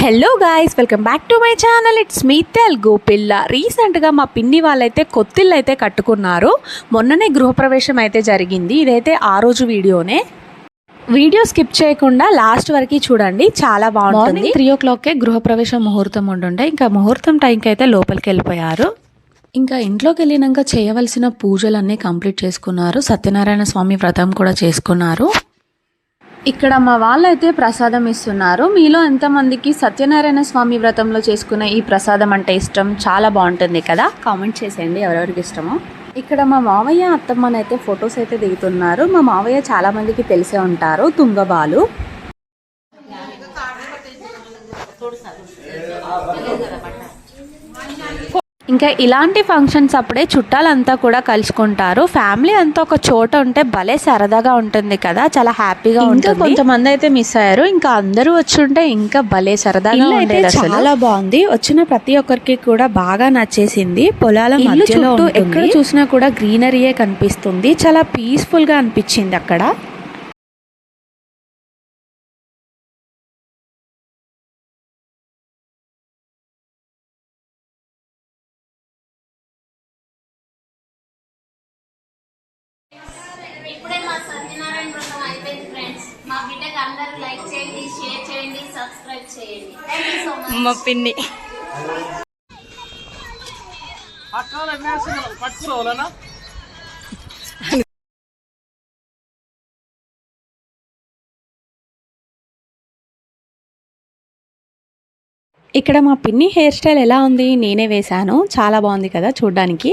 Hello guys welcome back to my channel it's me Telugu పిల్ల రీసెంట్గా మా పిన్ని వాళ్ళైతే కొత్తిల్లు అయితే కట్టుకున్నారు. మొన్ననే గృహప్రవేశం అయితే జరిగింది. ఇదైతే ఆ రోజు వీడియోనే. వీడియో స్కిప్ చేయకుండా లాస్ట్ వరకు చూడండి. చాలా బాగుంటుంది. త్రీ ఓ క్లాక్కే గృహప్రవేశం ముహూర్తం ఉండుండే. ఇంకా ముహూర్తం టైంకి అయితే లోపలికి వెళ్ళిపోయారు ఇంకా ఇంట్లోకి వెళ్ళినాక చేయవలసిన పూజలన్నీ కంప్లీట్ చేసుకున్నారు. సత్యనారాయణ స్వామి వ్రతం కూడా చేసుకున్నారు. ఇక్కడ మా వాళ్ళైతే ప్రసాదం ఇస్తున్నారు. మీలో ఎంతమందికి సత్యనారాయణ స్వామి వ్రతంలో చేసుకున్న ఈ ప్రసాదం అంటే ఇష్టం? చాలా బాగుంటుంది కదా? కామెంట్ చేసేయండి ఎవరెవరికి ఇష్టమో. ఇక్కడ మా మావయ్య అత్తమ్మనైతే ఫొటోస్ అయితే దిగుతున్నారు. మా మావయ్య చాలా మందికి తెలిసే ఉంటారు. తుంగబాలు ఇంకా ఇలాంటి ఫంక్షన్స్ అప్పుడే చుట్టాలంతా కూడా కలుసుకుంటారు. ఫ్యామిలీ అంతా ఒక చోట ఉంటే భలే సరదాగా ఉంటుంది కదా చాలా హ్యాపీగా ఉంటుంది. కొంతమంది అయితే మిస్ అయ్యారు. ఇంకా అందరూ వచ్చుంటే ఇంకా భలే సరదాగా ఉండేది చాలా బాగుంది. వచ్చిన ప్రతి ఒక్కరికి కూడా బాగా నచ్చేసింది. పొలాల మధ్యలో ఎక్కడ చూసినా కూడా గ్రీనరీయే కనిపిస్తుంది. చాలా పీస్ఫుల్గా అనిపించింది అక్కడ. ఇప్పుడే మా సత్యనారాయణ వ్రతం అయిపోయింది ఫ్రెండ్స్ మా బిడ్డకి అందరూ లైక్ చేయండి షేర్ చేయండి సబ్స్క్రైబ్ చేయండి. థ్యాంక్ యూ సో మచ్ మా పిన్ని. అక్కడ మేసిన పట్టుకోవాలనా ఇక్కడ మా పిన్ని హెయిర్ స్టైల్ ఎలా ఉంది? నేనే వేశాను. చాలా బాగుంది కదా చూడ్డానికి.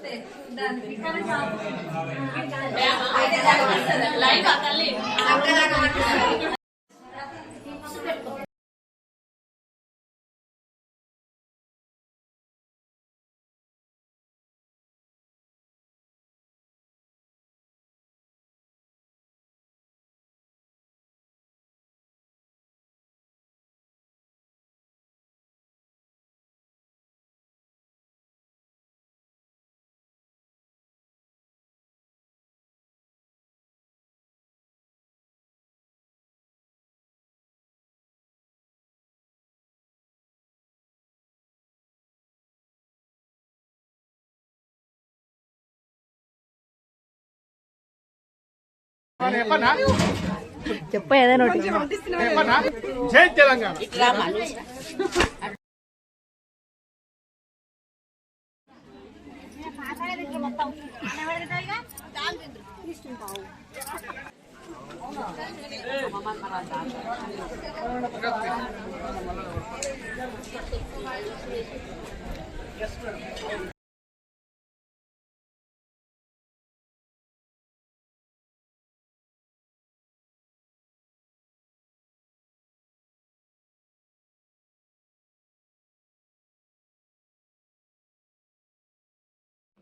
చెప్పనా చెప్పు ఏదైనా జై తెలంగాణ.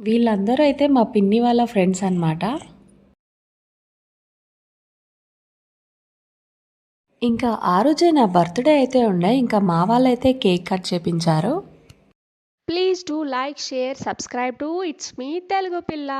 వీళ్ళందరూ అయితే మా పిన్ని వాళ్ళ ఫ్రెండ్స్ అనమాట ఇంకా ఆ రోజే నా బర్త్డే అయితే ఉండే ఇంకా మా వాళ్ళైతే కేక్ కట్ చేపించారు. Please do like share subscribe to it's me Telugu పిల్ల.